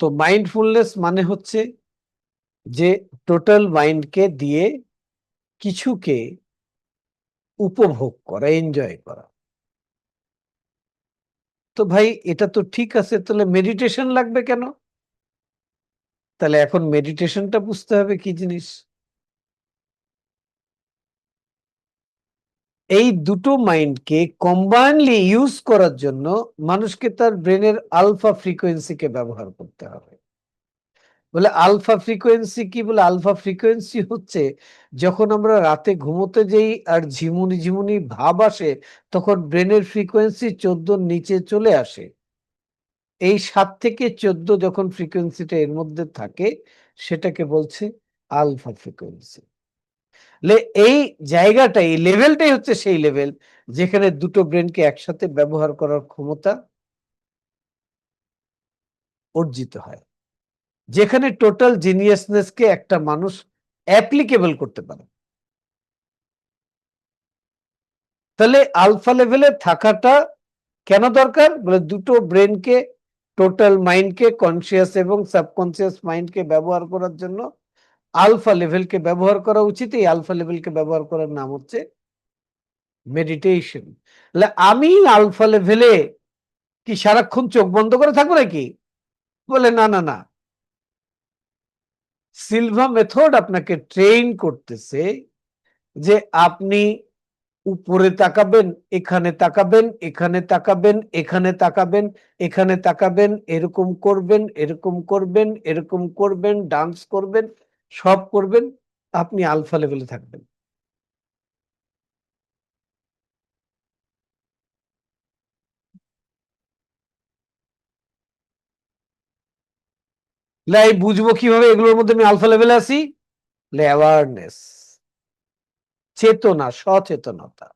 তো মাইন্ডফুলনেস মানে হচ্ছে যে টোটাল মাইন্ডকে দিয়ে কিছুকে উপভোগ করা এনজয় করা। তো ভাই, এটা তো ঠিক আছে, তাহলে মেডিটেশন লাগবে কেন? তাহলে এখন মেডিটেশনটা বুঝতে হবে কি জিনিস? এই দুটো মাইন্ডকে কম্বাইনলি ইউজ করার জন্য মানুষকে তার ব্রেনের আলফা ফ্রিকোয়েন্সিকে ব্যবহার করতে হবে। বলে আলফা ফ্রিকোয়েন্সি কি? বলে আলফা ফ্রিকোয়েন্সি হচ্ছে যখন আমরা রাতে ঘুমোতে যাই আর ঝিমুনি ঝিমুনি ভাব আসে, তখন ব্রেনের ফ্রিকোয়েন্সি চোদ্দোর নিচে চলে আসে। এই সাত থেকে চোদ্দ যখন ফ্রিকোয়েন্সিটা এর মধ্যে থাকে, সেটাকে বলছে আলফা ফ্রিকোয়েন্সি এই জায়গাটা এই লেভেলটাই হচ্ছে সেই লেভেল যেখানে দুটো ব্রেনকে একসাথে ব্যবহার করার ক্ষমতা অর্জিত হয়। যেখানে টোটাল জিনিয়াসনেসকে একটা মানুষ অ্যাপ্লিকেবল করতে পারে। তাহলে আলফা লেভেলে থাকাটা কেন দরকার? বলে দুটো ব্রেনকে টোটাল মাইন্ডকে কনসিয়াস এবং সাবকনসিয়াস মাইন্ডকে ব্যবহার করার জন্য আলফা লেভেলকে ব্যবহার করা উচিত, এই আলফা লেভেলকে ব্যবহার করার নাম হচ্ছে মেডিটেশন আমি আলফা লেভেলে কি সারাক্ষণ চোখ বন্ধ করে থাকব নাকি? বলে না না না। সিলভা মেথড আপনাকে ট্রেন করতেছে যে আপনি উপরে তাকাবেন, এখানে তাকাবেন এখানে তাকাবেন এখানে তাকাবেন এখানে তাকাবেন, এরকম করবেন এরকম করবেন এরকম করবেন ডান্স করবেন। সব করবেন, আপনি আলফা লেভেলে থাকবেন। লাই বুঝব কীভাবে এগুলোর মধ্যে আমি আলফা লেভেলে আছি? অ্যাওয়ারনেস চেতনা, সচেতনতা।